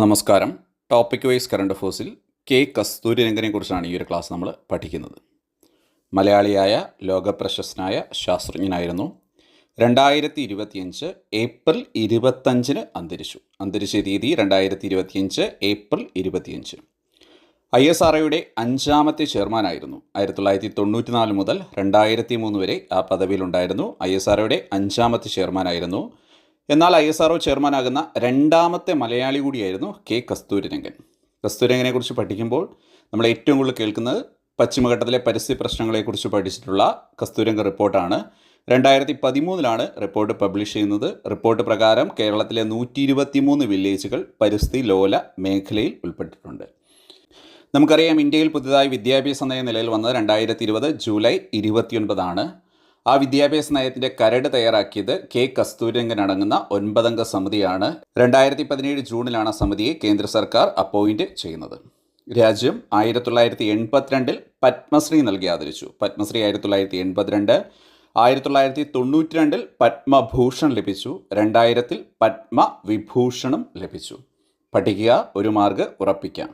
നമസ്കാരം. Topic wise current അഫേഴ്സിൽ K കസ്തൂരിരംഗനെ കുറിച്ചാണ് ഈ ഒരു ക്ലാസ് നമ്മൾ പഠിക്കുന്നത്. മലയാളിയായ ലോകപ്രശസ്തനായ ശാസ്ത്രജ്ഞനായിരുന്നു. രണ്ടായിരത്തി ഇരുപത്തിയഞ്ച് ഏപ്രിൽ ഇരുപത്തഞ്ചിന് അന്തരിച്ചു. അന്തരിച്ച തീയതി രണ്ടായിരത്തി ഇരുപത്തിയഞ്ച് ഏപ്രിൽ ഇരുപത്തിയഞ്ച്. ഐ എസ് ആർ ഒയുടെ അഞ്ചാമത്തെ ചെയർമാനായിരുന്നു ആയിരത്തി തൊള്ളായിരത്തി തൊണ്ണൂറ്റി നാല് മുതൽ രണ്ടായിരത്തി മൂന്ന് വരെ ആ പദവിയിലുണ്ടായിരുന്നു. ഐ എസ് ആർ ഒയുടെ അഞ്ചാമത്തെ ചെയർമാനായിരുന്നു എന്നാൽ ഐ എസ് ആർ ചെയർമാനാകുന്ന രണ്ടാമത്തെ മലയാളി കൂടിയായിരുന്നു കെ കസ്തൂരിരംഗൻ. കസ്തൂരിരംഗനെ കുറിച്ച് പഠിക്കുമ്പോൾ നമ്മൾ ഏറ്റവും കൂടുതൽ കേൾക്കുന്നത് പശ്ചിമഘട്ടത്തിലെ പരിസ്ഥിതി പ്രശ്നങ്ങളെക്കുറിച്ച് പഠിച്ചിട്ടുള്ള കസ്തൂരംഗ റിപ്പോർട്ടാണ്. രണ്ടായിരത്തി പതിമൂന്നിലാണ് റിപ്പോർട്ട് പബ്ലിഷ് ചെയ്യുന്നത്. റിപ്പോർട്ട് പ്രകാരം കേരളത്തിലെ നൂറ്റി ഇരുപത്തിമൂന്ന് വില്ലേജുകൾ പരിസ്ഥിതി ലോല മേഖലയിൽ ഉൾപ്പെട്ടിട്ടുണ്ട്. നമുക്കറിയാം ഇന്ത്യയിൽ പുതുതായി വിദ്യാഭ്യാസ നയം നിലയിൽ വന്നത് രണ്ടായിരത്തി ഇരുപത് ജൂലൈ ഇരുപത്തിയൊൻപതാണ്. ആ വിദ്യാഭ്യാസ നയത്തിന്റെ കരട് തയ്യാറാക്കിയത് കെ കസ്തൂരംഗൻ അടങ്ങുന്ന ഒൻപതംഗ സമിതിയാണ്. രണ്ടായിരത്തി പതിനേഴ് ജൂണിലാണ് സമിതിയെ കേന്ദ്ര സർക്കാർ അപ്പോയിന്റ് ചെയ്യുന്നത്. രാജ്യം ആയിരത്തി തൊള്ളായിരത്തി എൺപത്തിരണ്ടിൽ പത്മശ്രീ നൽകി ആദരിച്ചു. പത്മശ്രീ ആയിരത്തി തൊള്ളായിരത്തി എൺപത്തിരണ്ട് ആയിരത്തി തൊള്ളായിരത്തി തൊണ്ണൂറ്റി രണ്ടിൽ പത്മഭൂഷൺ ലഭിച്ചു. രണ്ടായിരത്തിൽ പത്മവിഭൂഷണം ലഭിച്ചു. പഠിക്കുക ഒരു മാർഗ് ഉറപ്പിക്കാം.